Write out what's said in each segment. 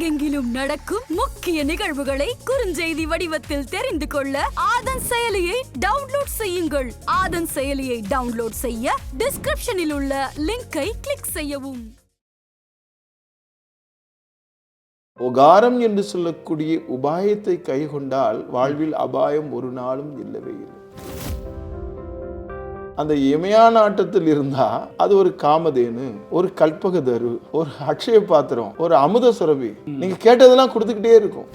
உலகெங்கிலும் நடக்கும் முக்கிய நிகழ்வுகளை குறுஞ்செய்தி வடிவத்தில் தெரிந்து கொள்ள ஆதன் செயலியை டவுன்லோட் செய்யுங்கள். ஆதன் செயலியை டவுன்லோட் செய்ய டிஸ்கிரிப்ஷனில் உள்ள லிங்கை கிளிக் செய்யவும். உகாரம் என்று சொல்லக்கூடிய உபாயத்தை கைகொண்டால் வாழ்வில் அபாயம் ஒரு நாளும் இல்லவே இல்லை. அந்த இமயான ஆட்டத்தில் இருந்தா அது ஒரு காமதேனு ஒரு கல்பகதரு ஒரு அக்ஷய பாத்திரம் ஒரு அமுத சுரபி. நீங்க கேட்டதெல்லாம் கொடுத்துக்கிட்டே இருக்கும்.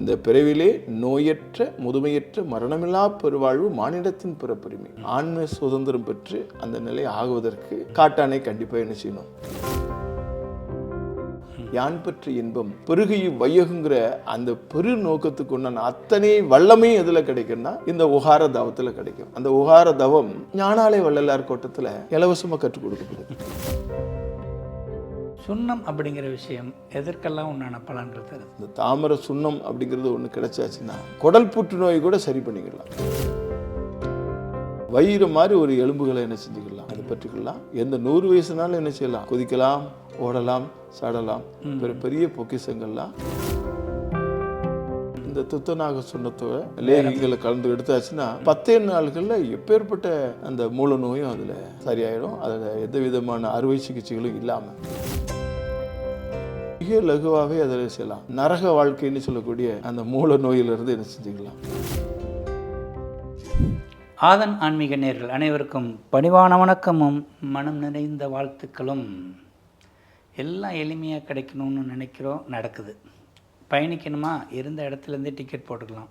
இந்த பிறவிலே நோயற்ற முதுமையற்ற மரணமில்லா பெருவாழ்வு மானிடத்தின் பிறப்புரிமை. ஆன்ம சுதந்திரம் பெற்று அந்த நிலை ஆகுவதற்கு காட்டானை கண்டிப்பா என்ன செய்யணும்? யான் பெற்ற இன்பம்? பெருகையும் வையகுங்கிற அந்த பெரு நோக்கத்துக்கு உண்டான அத்தனை வல்லமையும் எதுல கிடைக்கும்னா இந்த உகார தவத்துல கிடைக்கும். அந்த உகார தவம் ஞானாலய வள்ளலார் கோட்டத்துல இலவசமா கற்றுக் கொடுக்கப்படுது. சுண்ணம் அப்படிங்கிற விஷயம் எதற்கெல்லாம் உண்டான பலன்கள் தருது? இந்த தாமரை சுண்ணம் அப்படிங்கிறது ஒண்ணு கிடைச்சாச்சுன்னா குடல் புற்றுநோய் கூட சரி பண்ணிக்கலாம். வயிறு மாதிரி ஒரு எலும்புகளை என்ன செஞ்சுக்கலாம்? அது பற்றிக்கலாம். எந்த நூறு வயசுனாலும் என்ன செய்யலாம்? குதிக்கலாம். ஓடலாம் சாடலாம். பெரிய பெரிய பொக்கிசங்கள்லாம் இந்த துத்தநாக சுண்ணத்தோட லேகிகளை கலந்து எடுத்தாச்சுன்னா பத்தே நாள்களில் எப்பேற்பட்ட அந்த மூல நோயும் அதுல சரியாயிடும் அதுல எந்த விதமான அறுவை சிகிச்சைகளும் இல்லாமல் மிக லகுவாகவே அதில் செய்யலாம். நரக வாழ்க்கைன்னு சொல்லக்கூடிய அந்த மூல நோயிலிருந்து என்ன செஞ்சுக்கலாம். ஆதன் ஆன்மீக நேர்கள் அனைவருக்கும் பணிவான வணக்கமும் மனம் நிறைந்த வாழ்த்துக்களும். எல்லாம் எளிமையாக கிடைக்கணும்னு நினைக்கிறோம் நடக்குது. பயணிக்கணுமா? இருந்த இடத்துலேருந்தே டிக்கெட் போட்டுக்கலாம்.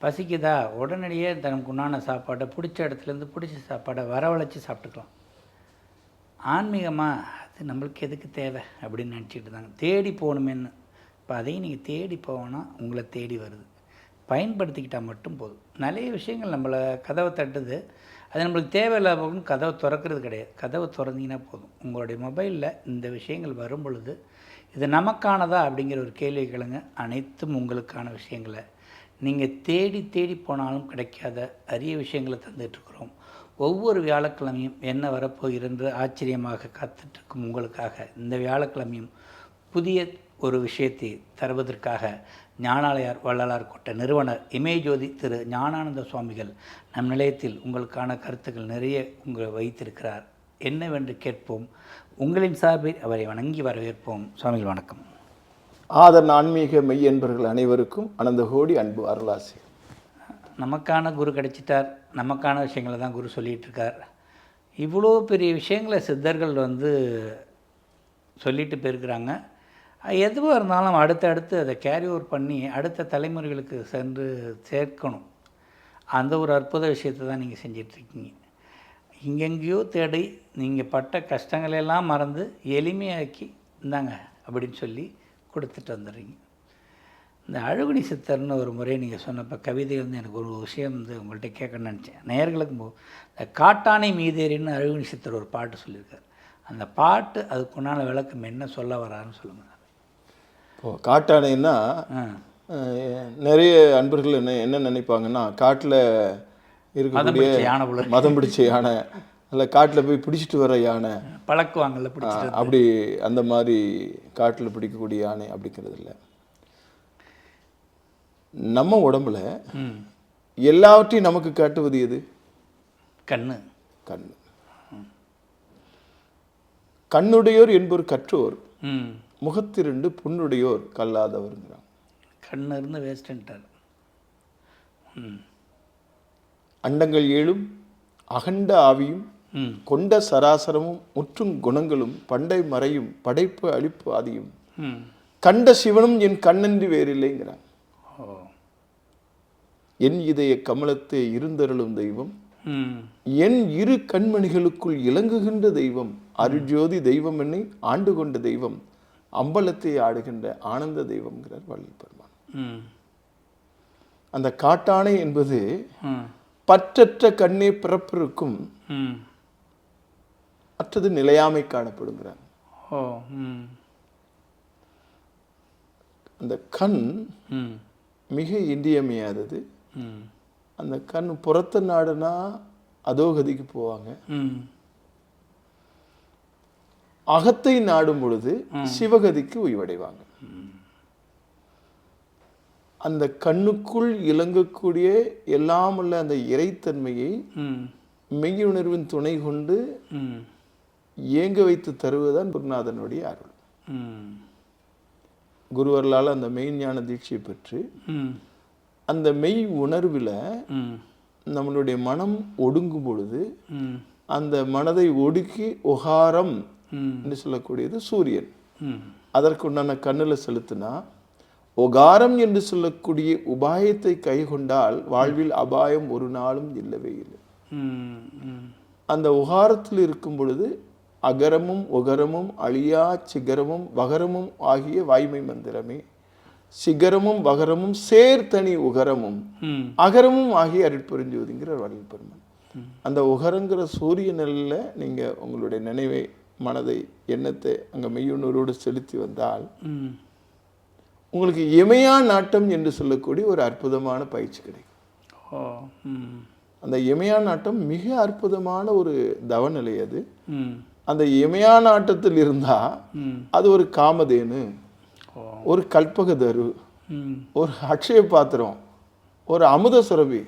பசிக்குதா? உடனடியே தனக்கு உண்டான சாப்பாடை பிடிச்ச இடத்துலேருந்து பிடிச்ச சாப்பாடை வரவழைச்சி சாப்பிட்டுக்கலாம். ஆன்மீகமாக அது நம்மளுக்கு எதுக்கு தேவை அப்படின்னு நினச்சிட்டு இருந்தாங்க தேடி போகணுமேன்னு. இப்போ அதையும் நீங்கள் தேடி போவோன்னா உங்களை தேடி வருது. பயன்படுத்திக்கிட்டால் மட்டும் போதும். நிறைய விஷயங்கள் நம்மளை கதவை தட்டுது. அது நம்மளுக்கு தேவையில்லாத கதவை திறக்கிறது கிடையாது. கதவை திறந்தீங்கன்னா போதும். உங்களுடைய மொபைலில் இந்த விஷயங்கள் வரும் பொழுது இது நமக்கானதா அப்படிங்கிற ஒரு கேள்வி கிழங்கு அனைத்தும் உங்களுக்கான விஷயங்களை. நீங்கள் தேடி தேடி போனாலும் கிடைக்காத அரிய விஷயங்களை தந்துட்டுருக்குறோம். ஒவ்வொரு வியாழக்கிழமையும் என்ன வரப்போகிறது ஆச்சரியமாக காத்துட்ருக்கும் உங்களுக்காக இந்த வியாழக்கிழமையும் புதிய ஒரு விஷயத்தை தருவதற்காக ஞானாலயார் வள்ளலார் கோட்ட நிறுவனர் இமயஜோதி திரு ஞானானந்த சுவாமிகள் நம் நிலையத்தில் உங்களுக்கான கருத்துக்கள் நிறைய உங்கள் வைத்திருக்கிறார். என்னவென்று கேட்போம். உங்களின் சார்பில் அவரை வணங்கி வரவேற்போம். சுவாமிகள் வணக்கம். ஆதன் ஆன்மீக மெய்யன்பர்கள் அனைவருக்கும் அனந்த கோடி அன்பு அருளாசி. நமக்கான குரு கிடைச்சிட்டார். நமக்கான விஷயங்களை தான் குரு சொல்லிகிட்டு இருக்கார் இவ்வளோ பெரிய விஷயங்களை சித்தர்கள் வந்து சொல்லிட்டு போயிருக்கிறாங்க. எதுவாக இருந்தாலும் அடுத்தடுத்து அதை கேரி ஓவர் பண்ணி அடுத்த தலைமுறைகளுக்கு சென்று சேர்க்கணும். அந்த ஒரு அற்புத விஷயத்தை தான் நீங்கள் செஞ்சிட்ருக்கீங்க. இங்கெங்கேயோ தேடி நீங்கள் பட்ட கஷ்டங்களெல்லாம் மறந்து எளிமையாக்கி இந்தாங்க அப்படின்னு சொல்லி கொடுத்துட்டு வந்துடுறீங்க. இந்த அழுகுணி சித்தர்னு ஒரு முறை நீங்கள் சொன்னப்போ கவிதை வந்து எனக்கு ஒரு விஷயம் வந்து உங்கள்கிட்ட கேட்கணும்னு நினச்சேன். நேர்களுக்கு போ இந்த காட்டானை மீதேறின்னு அழுகுணி சித்தர் ஒரு பாட்டு சொல்லியிருக்காரு. அந்த பாட்டு அதுக்குண்டான விளக்கம் என்ன சொல்ல வராருன்னு சொல்லுங்கள் இப்போ காட்டானைன்னா நிறைய அன்பர்கள் என்ன என்ன நினைப்பாங்கன்னா காட்டில் இருக்கக்கூடிய. மதம் பிடிச்ச யானை இல்லை காட்டில் போய் பிடிச்சிட்டு வர யானை பழக்குவாங்கல்ல அப்படி அந்த மாதிரி காட்டில் பிடிக்கக்கூடிய யானை அப்படிங்கிறது இல்லை. நம்ம உடம்புல எல்லாவற்றையும் நமக்கு காட்டுவது எது? கண்ணு. கண் கண்ணுடையோர் என்போர் கற்றோர். முகத்திரண்டு புண்ணுடையோர் கல்லாதவருங்கிறாங்க கண்ணு இருந்து வேஸ்ட்டுன்ட்டார் அண்டங்கள் ஏழும் அகண்ட ஆவியும் கொண்ட சராசரமும் முற்றும் குணங்களும் பண்டை மறையும் படைப்பு அழிப்பு ஆதியும். கண்ட சிவனும் என் கண்ணன்றி வேறில்லைங்கிறாங்க ஓ. என் இதய கமலத்தே இருந்தருளும் தெய்வம். என் இரு கண்மணிகளுக்குள் இலங்குகின்ற தெய்வம். அருஜோதி தெய்வம் என்னை ஆண்டு கொண்ட தெய்வம். அம்பலத்தை ஆடுகின்ற ஆனந்த தெய்வம்ங்கிறார் வள்ளல் பெருமான். அந்த காட்டானை என்பது பற்றற்ற கண்ணே பிறப்பிருக்கும் மற்றது நிலையாமை காணப்படுங்கிறார் அந்த கண் மிக இன்றியமையாதது. அந்த கண் புறத்த நாடுனா அதோகதிக்கு போவாங்க. அகத்தை நாடும் பொழுது சிவகதிக்கு உய்வடைவாங்க. அந்த கண்ணுக்குள் இலங்கக்கூடிய எல்லாமுள்ள அந்த இறைத்தன்மையை மெய்யுணர்வின் துணை கொண்டு ம். ஏங்க வைத்து தருவதுதான் குருநாதனுடைய அருள். குருவர்களால் அந்த மெய்ஞான தீட்சை பெற்று அந்த மெய் உணர்வில் நம்மளுடைய மனம் ஒடுங்கும் பொழுது அந்த மனதை ஒடுக்கி ஒகாரம் என்று சொல்லக்கூடியது சூரியன். அதற்குண்டான கண்ணில் செலுத்தினா ஒகாரம் என்று சொல்லக்கூடிய உபாயத்தை கைகொண்டால் வாழ்வில் அபாயம் ஒரு நாளும் இல்லவே இல்லை. அந்த உகாரத்தில் இருக்கும் பொழுது அகரமும் ஒகரமும் அழியா சிகரமும் வகரமும் ஆகிய வாய்மை மந்திரமே சிகரமும் வகரமும் சேர்த்தனி உகரமும் அகரமும் ஆகிய அருட்புரிஞ்சுவதுங்கிற வள்ளல் பெருமான். அந்த உகரங்கிற சூரிய நிலையில் நீங்கள் உங்களுடைய நினைவை மனதை எண்ணத்தை அங்கே மெய்யுணர்வோடு செலுத்தி வந்தால் உங்களுக்கு இமையா நாட்டம் என்று சொல்லக்கூடிய ஒரு அற்புதமான பயிற்சி கிடைக்கும். அந்த இமையா நாட்டம் மிக அற்புதமான ஒரு தவநிலை அது. அந்த இமையா நாட்டத்தில் இருந்தால் அது ஒரு காமதேனு ஒரு கல்பகதரு ஒரு அக்ஷய பாத்திரம் ஒரு அமுத சுரபி.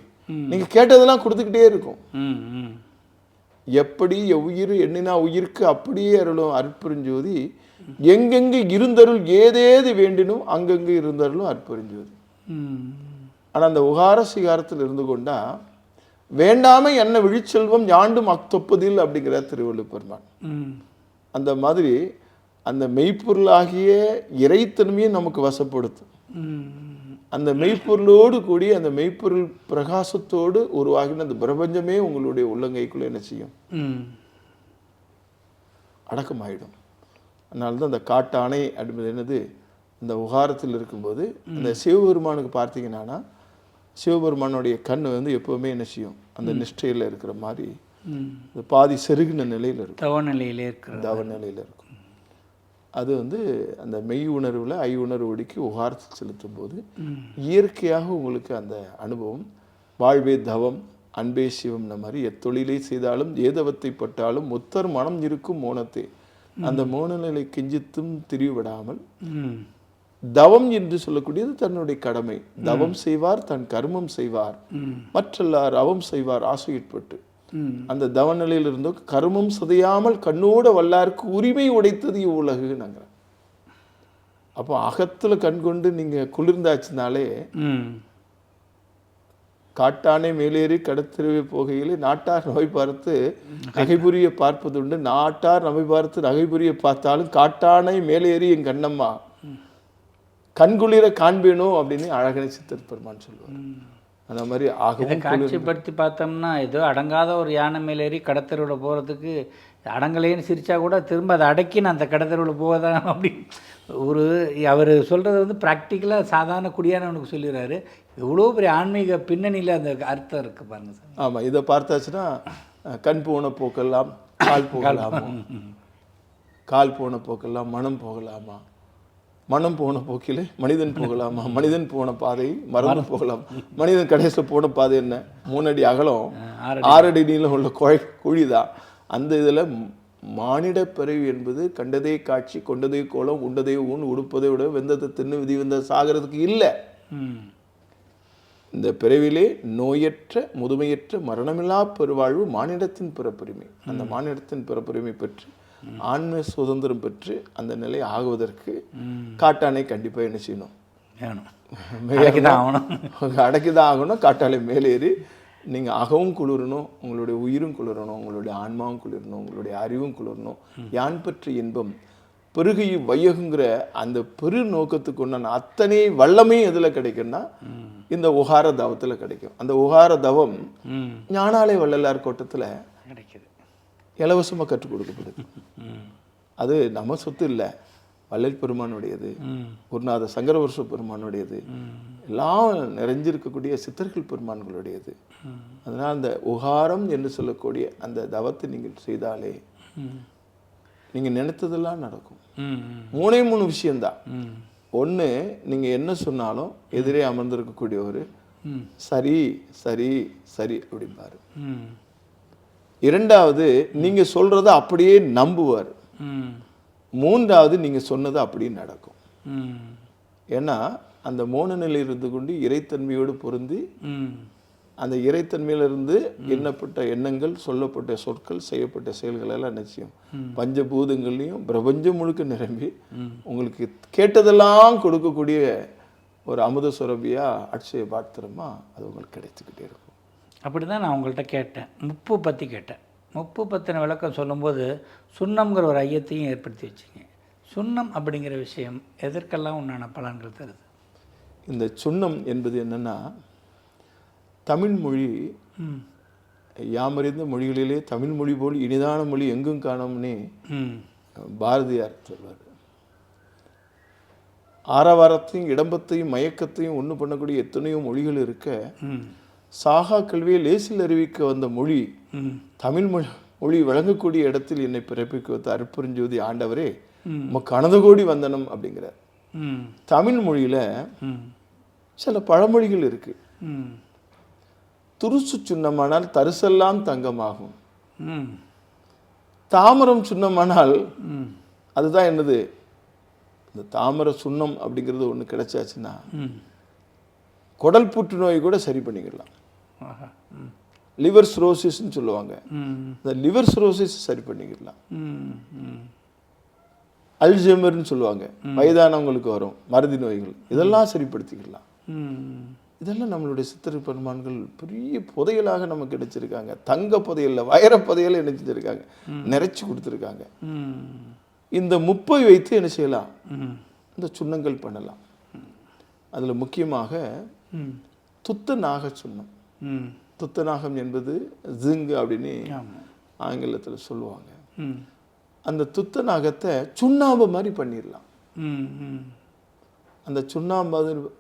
நீங்க கேட்டதெல்லாம் கொடுத்துக்கிட்டே இருக்கும். எப்படி உயிர் எண்ணினா உயிருக்கு அப்படியே அருளும் அற்புரிஞ்சோதி எங்கெங்கு இருந்தருள் ஏதேது வேண்டினும் அங்கங்கு இருந்தருளும் அற்புரிஞ்சோதி ம். ஆனா அந்த உகார சிகாரத்தில் இருந்து கொண்டா வேண்டாமை என்ன விழிச்செல்வம் யாண்டும் அக்தொப்பதில் அப்படிங்கிற திருவள்ளுவர் பெருமான். ம். அந்த மாதிரி அந்த மெய்ப்பொருளாகிய இறைத்தன்மையை நமக்கு வசப்படுத்தும். அந்த மெய்ப்பொருளோடு கூடி அந்த மெய்ப்பொருள் பிரகாசத்தோடு உருவாகின அந்த பிரபஞ்சமே உங்களுடைய உள்ளங்கைக்குள்ள என்ன செய்யும்? அடக்கமாயிடும். அதனால தான் அந்த காட்டானை அப்படின்றது என்னது? இந்த உகாரத்தில் இருக்கும்போது அந்த சிவபெருமானுக்கு பார்த்தீங்கன்னா சிவபெருமானுடைய கண் வந்து எப்பவுமே என்ன செய்யும்? அந்த நிஷ்டையில் இருக்கிற மாதிரி இந்த பாதி செருகின நிலையில் இருக்கும். தவநிலையிலே இருக்கிறது. தவ நிலையில் இருக்கும். அது வந்து அந்த மெய் உணர்வில் ஐ உணர்வு ஒடுக்கி உகாரத்தில் செலுத்தும் போது இயற்கையாக உங்களுக்கு அந்த அனுபவம் வாழ்வே தவம் அன்பே சிவம்ன மாதிரி எத்தொழிலை செய்தாலும் ஏதவத்தை பட்டாலும் முத்தர் மனம் இருக்கும் மோனத்தை. அந்த மோன நிலை கிஞ்சித்தும் திரிவிடாமல் தவம் என்று சொல்லக்கூடியது தன்னுடைய கடமை. தவம் செய்வார் தன் கர்மம் செய்வார். மற்றெல்லார் அவம் செய்வார் ஆசையிற்பட்டு. அந்த தவநிலையில் இருந்தோ கர்மம் சிதையாமல் கண்ணோட வல்லாருக்கு உரிமை உடைத்தது இவ்வுலகு நாங்கள் அப்போ அகத்துல கண் கொண்டு நீங்க குளிர்ந்தாச்சுனாலே காட்டானை மேலேறி கடத்திருவே போகையிலே நாட்டார் நோய் பார்த்து நகைபுரிய பார்ப்பதுண்டு நாட்டார் நகை பார்த்து நகைபுரிய பார்த்தாலும் காட்டானை மேலேறி என் கண்ணம்மா. கண்குளிர காண்பேனோ அப்படின்னு அழகனை சித்தர் பெருமான் சொல்லுவார் அந்த மாதிரி ஆகவும் காட்சிப்படுத்தி பார்த்தோம்னா ஏதோ அடங்காத ஒரு யானை மேல ஏறி கடத்தருவில் போகிறதுக்கு அடங்கலேன்னு சிரிச்சா கூட திரும்ப அதை அடக்கி நான் அந்த கடத்தருவில் போவதான் அப்படி. ஒரு அவர் சொல்கிறது வந்து ப்ராக்டிக்கலாக சாதாரண குடியானவனுக்கு சொல்லிடுறாரு. எவ்வளோ பெரிய ஆன்மீக பின்னணியில் அந்த அர்த்தம் இருக்குது பாருங்க சார். ஆமா இதை பார்த்தாச்சுன்னா கண் போன போக்கெல்லாம் கால் போகலாமா? கால் போன போக்கெல்லாம் மனம் போகலாமா? மனம் போன போக்கிலே மனிதன் போகலாமா? மனிதன் போன பாதை மறந்து போகலாம். மனிதன் கடைசியில் போன பாதை என்ன? மூணடி அகலம். ஆறு ஆறடி. நீளம் உள்ள குழை குழிதான் அந்த இதுல மானிட பிறவி என்பது கண்டதே காட்சி கொண்டதே கோலம் உண்டதே ஊன் உடுப்பதை விட வெந்ததை தின்னு விதி வந்த சாகிறதுக்கு இல்லை. இந்த பிறவிலே நோயற்ற முதுமையற்ற மரணமில்லா பெருவாழ்வு மானிடத்தின் பிறப்புரிமை. அந்த மானிடத்தின் பிறப்புரிமை பெற்று ஆன்ம சுதந்திரம் பெற்று அந்த நிலை ஆகுவதற்கு காட்டானை கண்டிப்பா என்ன செய்யணும்? வேணும். அடக்கி தான் ஆகணும். அடக்கிதான் ஆகணும். காட்டாலை மேலேறி நீங்க அகவும் குளிரணும் உங்களுடைய உயிரும் குளிரணும் உங்களுடைய ஆன்மாவும் குளிரணும் உங்களுடைய அறிவும் குளிரணும். யான் பற்றி இன்பம்? பெருகி வையகுங்கிற அந்த பெரு நோக்கத்துக்கு உண்டான அத்தனை வல்லமையும் எதுல கிடைக்கும்னா இந்த உகார தவத்துல கிடைக்கும். அந்த உகார தவம் ஞானாலய வள்ளலார் கோட்டத்துல கிடைக்குது. இலவசமாக கற்றுக் கொடுக்கப்படுது. அது நம்ம சொத்து இல்லை. வள்ளல் பெருமானுடையது குருநாத சங்கரவர்ஷ பெருமானுடையது எல்லாம் நிறைஞ்சிருக்கக்கூடிய சித்தர்கள் பெருமான்களுடையது. அதனால் அந்த உகாரம் என்று சொல்லக்கூடிய அந்த தவத்தை நீங்கள் செய்தாலே நீங்கள் நினைத்ததெல்லாம் நடக்கும். மூணே மூணு விஷயம்தான். ஒன்று நீங்கள் என்ன சொன்னாலும் எதிரே அமர்ந்திருக்கக்கூடியவர் சரி சரி சரி அப்படிம்பாரு. இரண்டாவது நீங்க சொல்றத அப்படியே நம்புவார். மூன்றாவது நீங்கள் சொன்னது அப்படியே நடக்கும். ஏன்னா அந்த மோன நிலையில் இருந்து கொண்டு இறைத்தன்மையோடு பொருந்தி அந்த இறைத்தன்மையிலிருந்து எண்ணப்பட்ட எண்ணங்கள் சொல்லப்பட்ட சொற்கள் செய்யப்பட்ட செயல்கள் எல்லாம் நிச்சயம் பஞ்சபூதங்கள்லையும் பிரபஞ்சம் முழுக்க நிரம்பி உங்களுக்கு கேட்டதெல்லாம் கொடுக்கக்கூடிய ஒரு அமுத சுரபியா அட்சய பாத்திரமா அது உங்களுக்கு கிடைத்துக்கிட்டே இருக்கும். அப்படி தான் நான் உங்கள்கிட்ட கேட்டேன். முப்பு பற்றி கேட்டேன். முப்பு பற்றின விளக்கம் சொல்லும்போது சுண்ணம்ங்கிற ஒரு ஐயத்தையும் ஏற்படுத்தி வச்சிங்க. சுண்ணம் அப்படிங்கிற விஷயம் எதற்கெல்லாம் உண்டான பலன்கள் தருது? இந்த சுண்ணம் என்பது என்னன்னா தமிழ் மொழி யாமறிந்த மொழிகளிலே தமிழ் மொழி போல் இனிதான மொழி எங்கும் காணோம்னே பாரதியார் சொல்வார். ஆரவாரத்தையும் இடம்பத்தையும் மயக்கத்தையும் ஒன்று பண்ணக்கூடிய எத்தனையோ மொழிகள் இருக்க சாகா கல்வியை லேசில் அறிவிக்க வந்த மொழி தமிழ் மொழி மொழி வழங்கக்கூடிய இடத்தில் என்னை பிறப்பிக்க வைத்த அற்புறஞ்சோதி ஆண்டவரே. உமக்கு அனது கோடி வந்தனம் அப்படிங்கிறார். தமிழ் மொழியில சில பழமொழிகள் இருக்கு. துருசு சுண்ணமானால் தரிசெல்லாம் தங்கமாகும். தாமரம் சுண்ணமானால் அதுதான் என்னது? இந்த தாமர சுண்ணம் அப்படிங்கிறது ஒன்று கிடைச்சாச்சுன்னா குடல் புற்றுநோய் கூட சரி பண்ணிக்கலாம். லிவர் சிரோசிஸ்ன்னு சொல்லுவாங்க. இந்த லிவர் சிரோசிஸ் சரி பண்ணிக்கலாம் அல்ஜெமர்னு சொல்லுவாங்க. வயதானவங்களுக்கு வரும். மறதி நோய்கள். இதெல்லாம் சரிப்படுத்திக்கலாம் இதெல்லாம் நம்மளுடைய சித்திரை பெருமான்கள் பெரிய புதையலாக நமக்கு கிடைச்சிருக்காங்க. தங்க புதையல்ல வைர புதையல் என்ன செஞ்சிருக்காங்க நிறைச்சி கொடுத்துருக்காங்க. இந்த முப்பை வைத்து என்ன செய்யலாம்? இந்த சுண்ணங்கள் பண்ணலாம். அதில் முக்கியமாக துத்த நாக சுண்ணம். ம். துத்த நாகம் என்பது ஜிங்கு அப்படின்னு ஆங்கிலத்தில் சொல்லுவாங்க. ம். அந்த துத்த நாகத்தை சுண்ணாம்பு மாதிரி பண்ணிடலாம் அந்த சுண்ணாம்பு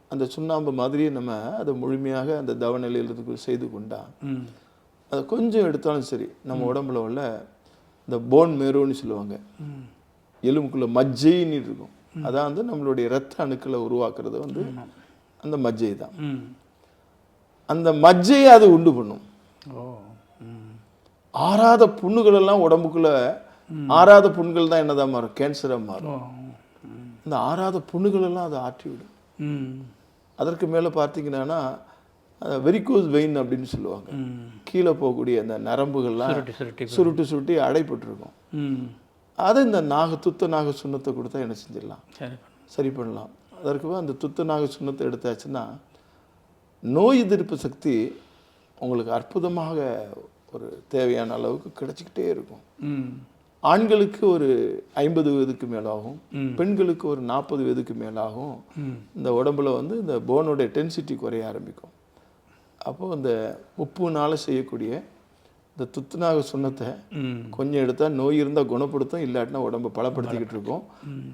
அந்த சுண்ணாம்பு மாதிரியே நம்ம அதை முழுமையாக அந்த தவநிலையில் செய்து கொண்டா அதை கொஞ்சம் எடுத்தாலும் சரி நம்ம உடம்புல உள்ள இந்த போன் மேரோன்னு சொல்லுவாங்க. எலும்புக்குள்ள மஜ்ஜைன்னு இருக்கும். அதான் வந்து நம்மளுடைய இரத்த அணுக்களை உருவாக்குறது வந்து அந்த மஜ்ஜை தான். அந்த மஜ்ஜையை அது உண்டு பண்ணும். ஆறாத புண்ணுகள் எல்லாம் உடம்புக்குள்ள ஆறாத புண்கள் தான் என்னதான் மாறும்? கேன்சராக மாறும். இந்த ஆறாத புண்ணுகள் எல்லாம் அதை ஆற்றி விடும் ம். அதற்கு மேலே பார்த்தீங்கன்னா வெரிகோஸ் வெயின் அப்படின்னு சொல்லுவாங்க. கீழே போகக்கூடிய அந்த நரம்புகள்லாம் சுருட்டி சுருட்டி அடைப்பட்டிருக்கும் அதை இந்த நாக துத்த நாக சுண்ணத்தை கொடுத்தா என்ன செஞ்சிடலாம்? சரி சரி பண்ணலாம். அதற்கு அந்த துத்த நாக சுண்ணத்தை எடுத்தாச்சுன்னா நோய் எதிர்ப்பு சக்தி உங்களுக்கு அற்புதமாக ஒரு தேவையான அளவுக்கு கிடைச்சிக்கிட்டே இருக்கும். ம். ஆண்களுக்கு ஒரு ஐம்பது வயதுக்கு மேலாகும். பெண்களுக்கு ஒரு நாற்பது வயதுக்கு மேலாகும். இந்த உடம்புல வந்து இந்த போனோட டென்சிட்டி குறைய ஆரம்பிக்கும். அப்போது இந்த உப்புனால செய்யக்கூடிய இந்த துத்துநாக சுண்ணத்தை கொஞ்சம் எடுத்தால் நோய் இருந்தால் குணப்படுத்தும் இல்லாட்டினா உடம்பை பலப்படுத்திக்கிட்டு இருக்கும்.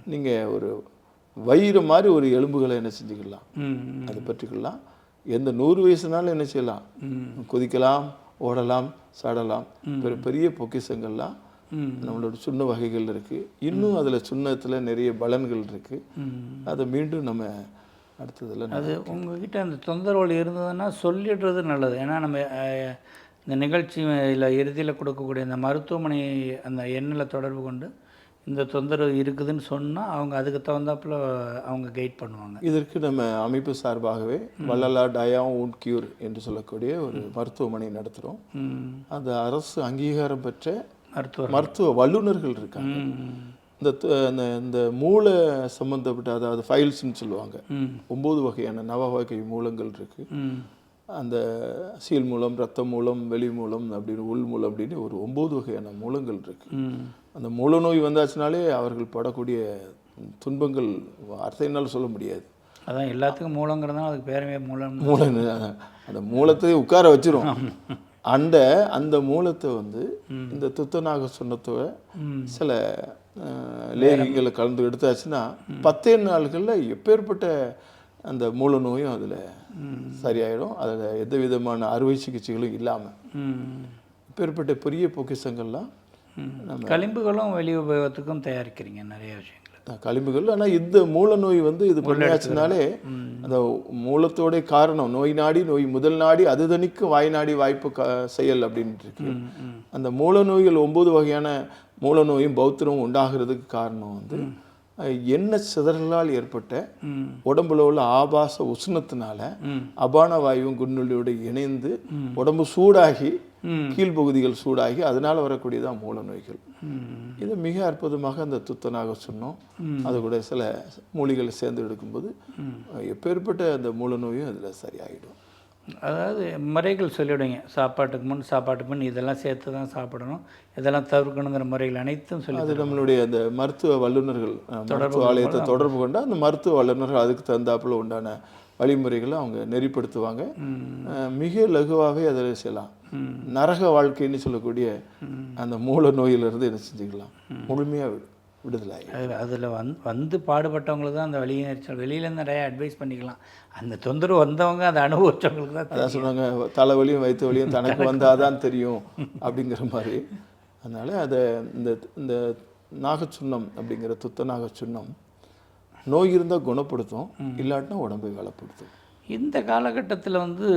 நீங்கள் ஒரு வயிறு மாதிரி ஒரு எலும்புகளை என்ன செஞ்சுக்கலாம்? அதை பற்றிக்கலாம். எந்த நூறு வயசுனாலும் என்ன செய்யலாம்? குதிக்கலாம் ஓடலாம் சாடலாம். பெரிய பெரிய பொக்கிஷங்கள்லாம் ம். நம்மளோட சுண்ண வகைகள் இருக்குது இன்னும் அதில் சுண்ணத்தில் நிறைய பலன்கள் இருக்குது அதை மீண்டும் நம்ம அடுத்ததில் அது உங்ககிட்ட அந்த தொந்தரவுகள் இருந்ததுன்னா சொல்லிடுறது நல்லது. ஏன்னா நம்ம இந்த நிகழ்ச்சியில் இறுதியில் கொடுக்கக்கூடிய இந்த மருத்துவமனை அந்த எண்ணில் தொடர்பு கொண்டு இந்த தொந்தரவு இருக்குதுன்னு சொன்னால் அவங்க அதுக்கு தகுந்தாப்புல அவங்க கைட் பண்ணுவாங்க. இதற்கு நம்ம அமைப்பு சார்பாகவே வள்ளலா டயா உட் கியூர் என்று சொல்லக்கூடிய ஒரு மருத்துவமனை நடத்துகிறோம் அந்த அரசு அங்கீகாரம் பெற்ற மருத்துவர் மருத்துவ வல்லுநர்கள் இருக்காங்க. இந்த இந்த மூளை சம்பந்தப்பட்ட அதாவது ஃபைல்ஸ்னு சொல்லுவாங்க. ஒம்பது வகையான நவ வகை மூலங்கள் இருக்கு. ம். அந்த சீல் மூலம் ரத்த மூலம் வெளி மூலம் அப்படின்னு உள் மூலம் அப்படின்னு ஒரு ஒம்பது வகையான மூலங்கள் இருக்கு. ம். அந்த மூல நோய் வந்தாச்சுனாலே அவர்கள் படக்கூடிய துன்பங்கள் வார்த்தையினால் சொல்ல முடியாது. அதான் எல்லாத்துக்கும் மூலங்கிறதுனால அதுக்கு பேரவே மூலம். மூளை அந்த மூலத்தை உட்கார வச்சிரும். அந்த அந்த மூலத்தை வந்து இந்த துத்தநாக சுண்ணத்தை ம். சில லேகிகளை கலந்து எடுத்தாச்சுன்னா பத்தே நாள்களில் எப்பேற்பட்ட அந்த மூல நோயும் அதில் சரியாயிடும் அதில் எந்த விதமான அறுவை சிகிச்சைகளும் இல்லாமல் ம். எப்பேற்பட்ட பெரிய பொக்கிஷங்கள்லாம் ம். களிம்புகளும் வெளி உபயோகத்துக்கும் தயாரிக்கிறீங்க நிறைய விஷயங்கள். களிம்புகள் ஆனால் இந்த மூல நோய் வந்து இது பண்ணியாச்சுனாலே அந்த மூலத்தோட காரணம் நோய் நாடி நோய் முதல் நாடி அது தணிக்கு வாய் நாடி வாய்ப்பு க செயல் அப்படின்ட்டு இருக்கு. அந்த மூல நோய்கள் ஒன்பது வகையான மூல நோயும் பௌத்திரமும் உண்டாகிறதுக்கு காரணம் வந்து எண்ணெய் சிதறலால் ஏற்பட்ட உடம்புல உள்ள ஆபாச உஷ்ணத்தினால அபான வாயுவும் குண்டுலியோடு இணைந்து உடம்பு சூடாகி கீழ்ப்பகுதிகள் சூடாகி அதனால வரக்கூடியதான் மூல நோய்கள் இது மிக அற்புதமாக அந்த துத்தனாக சொன்னோம். அது கூட சில மூலிகளை சேர்ந்து எடுக்கும்போது எப்பேற்பட்ட அந்த மூல நோயும் அதில் சரியாயிடும். அதாவது முறைகள் சொல்லிவிடுங்க. சாப்பாட்டுக்கு முன் சாப்பாட்டுக்கு முன் இதெல்லாம் சேர்த்து தான் சாப்பிடணும். இதெல்லாம் தவிர்க்கணுங்கிற முறைகள் அனைத்தும் சொல்லி அது நம்மளுடைய அந்த மருத்துவ வல்லுநர்கள் மருத்துவ ஆலயத்தை தொடர்பு கொண்டு அந்த மருத்துவ வல்லுநர்கள் அதுக்கு தகுந்தாப்புல உண்டான வழிமுறைகளை அவங்க நெறிப்படுத்துவாங்க. மிக லகுவாகவே அதில் செய்யலாம். நரக வாழ்க்கைன்னு சொல்லக்கூடிய அந்த மூல நோயிலிருந்து என்ன செஞ்சுக்கலாம். முழுமையாக விடுதலை அது அதில் வந் வந்து பாடுபட்டவங்களுக்கு தான் அந்த வெளியேற்றல் வெளியிலேருந்து நிறைய அட்வைஸ் பண்ணிக்கலாம். அந்த தொந்தரவு வந்தவங்க அதை அனுபவிச்சவங்களுக்கு தான் அதான் சொன்னாங்க தலைவலியும் வயிற்று வலியும் தனக்கு வந்தாதான் தெரியும் அப்படிங்கிற மாதிரி. அதனால அதை இந்த இந்த நாகச்சுண்ணம் அப்படிங்கிற துத்த நாகச்சுண்ணம் நோய் இருந்தால் குணப்படுத்தும் இல்லாட்டினா உடம்பை வளப்படுத்தும். இந்த காலகட்டத்தில் வந்து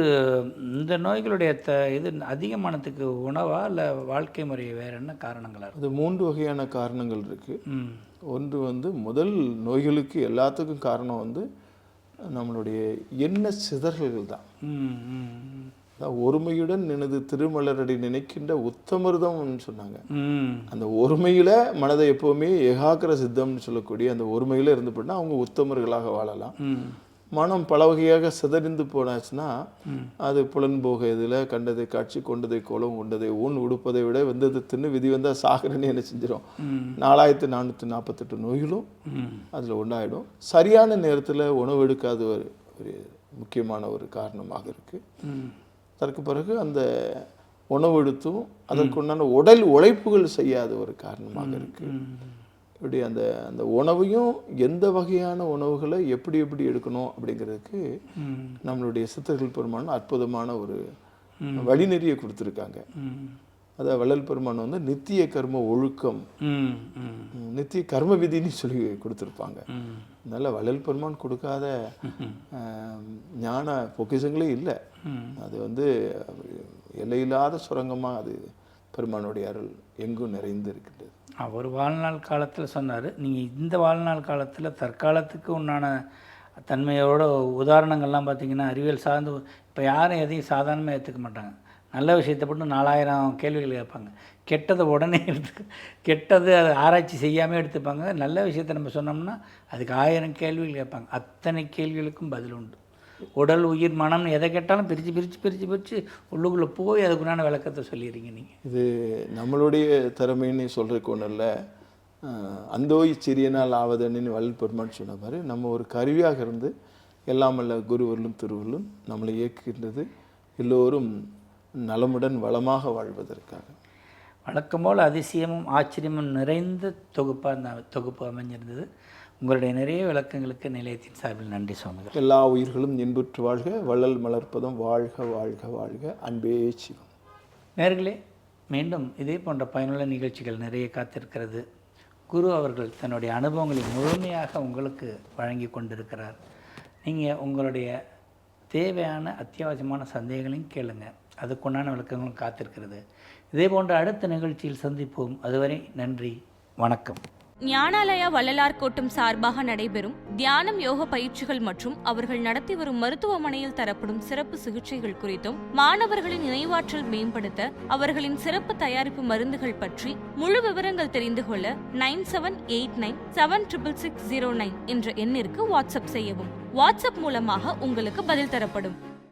இந்த நோய்களுடைய த இது அதிகமானதுக்கு உணவா இல்லை வாழ்க்கை முறை வேறு என்ன காரணங்களாக அது மூன்று வகையான காரணங்கள் இருக்கு. ம். ஒன்று வந்து முதல் நோய்களுக்கு எல்லாத்துக்கும் காரணம் வந்து நம்மளுடைய எண்ணெய் சிதறல்கள் தான். ஒருமையுடன் எனது திருமலரடி நினைக்கின்ற உத்தமிர்தம்னு சொன்னாங்க. அந்த ஒருமையில மனதை எப்பவுமே ஏகாக்கிர சித்தம்னு சொல்லக்கூடிய அந்த ஒருமையில இருந்து அவங்க உத்தமர்களாக வாழலாம். மனம் பல வகையாக சிதறிந்து போனாச்சுன்னா அது புலன்போக இதில் கண்டதை காட்சி கொண்டதை கோலம் உண்டதை ஊன் உடுப்பதை விட வெந்தது தின்னு விதி வந்தால் சாகரன்னு என்ன செஞ்சிடும் நாலாயிரத்தி நானூற்றி நாற்பத்தெட்டு நோய்களும் அதில் உண்டாயிடும். சரியான நேரத்தில் உணவு எடுக்காத ஒரு ஒரு முக்கியமான ஒரு காரணமாக இருக்குது அதற்கு பிறகு அந்த உணவு எடுத்தும் அதற்குண்டான உடல் உழைப்புகள் செய்யாத ஒரு காரணமாக இருக்கு. இப்படி அந்த அந்த உணவையும் எந்த வகையான உணவுகளை எப்படி எப்படி எடுக்கணும் அப்படிங்கிறதுக்கு நம்மளுடைய சித்தர்கள் பெருமான் அற்புதமான ஒரு வழிநெறியை கொடுத்துருக்காங்க. ம். அதை வள்ளல் பெருமான் வந்து நித்திய கர்ம ஒழுக்கம் நித்திய கர்ம விதின்னு சொல்லி கொடுத்துருப்பாங்க. அதனால வள்ளல் பெருமான் கொடுக்காத ஞான பொக்கிஷங்களே இல்லை. அது வந்து எல்லையில்லாத சுரங்கமாக அது பெருமானுடைய அருள் எங்கும் நிறைந்து இருக்கின்றது அவர் வாழ்நாள் காலத்தில் சொன்னார். நீங்கள் இந்த வாழ்நாள் காலத்தில் தற்காலத்துக்கு உண்டான தன்மையோட உதாரணங்கள்லாம் பார்த்தீங்கன்னா அறிவியல் சார்ந்து இப்போ யாரும் எதையும் சாதாரணமாக ஏற்றுக்க மாட்டாங்க. நல்ல விஷயத்தை மட்டும் நாலாயிரம் கேள்விகள் கேட்பாங்க. கெட்டதை உடனே எடுத்து கெட்டது அதை ஆராய்ச்சி செய்யாமல் எடுத்துப்பாங்க. நல்ல விஷயத்தை நம்ம சொன்னோம்னா அதுக்கு ஆயிரம் கேள்விகள் கேட்பாங்க. அத்தனை கேள்விகளுக்கும் பதில் உண்டு. உடல் உயிர் மனம்னு எதை கேட்டாலும் பிரித்து பிரித்து பிரித்து பிரித்து உள்ளுக்குள்ளே போய் அதுக்குண்டான விளக்கத்தை சொல்லிடுறீங்க நீங்கள் இது நம்மளுடைய திறமைன்னு சொல்கிறதுக்கு ஒன்றும் இல்லை. அந்தோய் சிறியனால் ஆவதன்னு வள்ளல் பெருமான் சொன்ன மாதிரி நம்ம ஒரு கருவியாக இருந்து எல்லாம் அல்ல குருவர்களும் திருவர்களும் நம்மளை இயக்குகின்றது. எல்லோரும் நலமுடன் வளமாக வாழ்வதற்காக. வழக்கம் போல் அதிசயமும் ஆச்சரியமும் நிறைந்த தொகுப்பாக அந்த தொகுப்பு அமைஞ்சிருந்தது. உங்களுடைய நிறைய விளக்கங்களுக்கு நிலையத்தின் சார்பில் நன்றி சுவாமிகள். எல்லா உயிர்களும் இன்புற்று வாழ்க வள்ளல் மலர்ப்பதம் வாழ்க வாழ்க வாழ்க. அன்பே சிவம். நேர்களே மீண்டும் இதே போன்ற பயனுள்ள நிகழ்ச்சிகள் நிறைய காத்திருக்கிறது. குரு அவர்கள் தன்னுடைய அனுபவங்களை முழுமையாக உங்களுக்கு வழங்கி கொண்டிருக்கிறார். நீங்கள் உங்களுடைய தேவையான அத்தியாவசியமான சந்தேகங்களையும் கேளுங்க. அதுக்குண்டான விளக்கங்களும் காத்திருக்கிறது. இதே போன்ற அடுத்த நிகழ்ச்சியில் சந்திப்போம். அதுவரை நன்றி வணக்கம். ஞானாலயா வள்ளலார் கோட்டம் சார்பாக நடைபெறும் தியானம் யோக பயிற்சிகள் மற்றும் அவர்கள் நடத்தி வரும் மருத்துவமனையில் தரப்படும் சிறப்பு சிகிச்சைகள் குறித்தும் மாணவர்களின் நினைவாற்றல் மேம்படுத்த அவர்களின் சிறப்பு தயாரிப்பு மருந்துகள் பற்றி முழு விவரங்கள் தெரிந்து கொள்ள nine seven eight nine seven triple six zero nine என்ற எண்ணிற்கு வாட்ஸ்அப் செய்யவும். வாட்ஸ்அப் மூலமாக உங்களுக்கு பதில் தரப்படும்.